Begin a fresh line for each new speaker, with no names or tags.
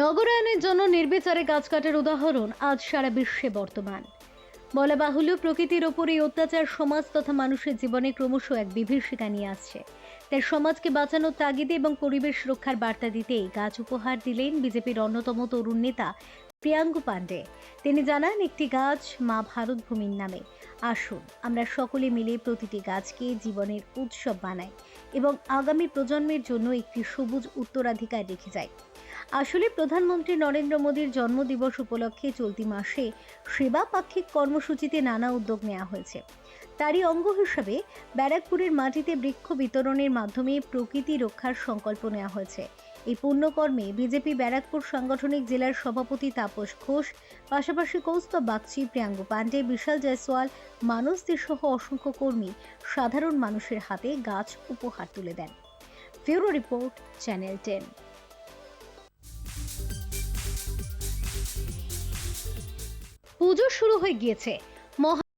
নগরায়নের জন্য নির্বিচারে গাছ কাটার উদাহরণ আজ সারা বিশ্বে বর্তমান। বলা বাহুল্য, প্রকৃতির ওপর এই অত্যাচার সমাজ তথা মানুষের জীবনে ক্রমশ এক বিভীষিকা নিয়ে আসছে। তাই সমাজকে বাঁচানোর তাগিদে এবং পরিবেশ রক্ষার বার্তা দিতেই গাছ উপহার দিলেন বিজেপির অন্যতম তরুণ নেতা প্রিয়াঙ্গু পাণ্ডে। তিনি জানান, একটি গাছ মা ভারত ভূমির নামে। আসুন, আমরা সকলে মিলে প্রতিটি গাছকে জীবনের উৎসব বানাই এবং আগামী প্রজন্মের জন্য একটি সবুজ উত্তরাধিকার রেখে যাই। আসলে প্রধানমন্ত্রী নরেন্দ্র মোদীর জন্মদিবস উপলক্ষে চলতি মাসে সেবা পাক্ষিক কর্মসূচিতে নানা উদ্যোগ নেওয়া হয়েছে। তারই অঙ্গ হিসাবে ব্যারাকপুরের মাটিতে বৃক্ষ বিতরণের মাধ্যমে প্রকৃতি রক্ষার সংকল্প নেওয়া হয়েছে। এই পুণ্যকর্মে বিজেপি ব্যারাকপুর সাংগঠনিক জেলার সভাপতি তাপস ঘোষ, পাশাপাশি কৌস্তব বাগচি, প্রিয়াঙ্গ পাণ্ডে বিশাল জয়সওয়াল, মানস দে সহ অসংখ্য কর্মী সাধারণ মানুষের হাতে গাছ উপহার তুলে দেন। ফিউরো রিপোর্ট, চ্যানেল টেন। পুজো শুরু হয়ে গিয়েছে। মহা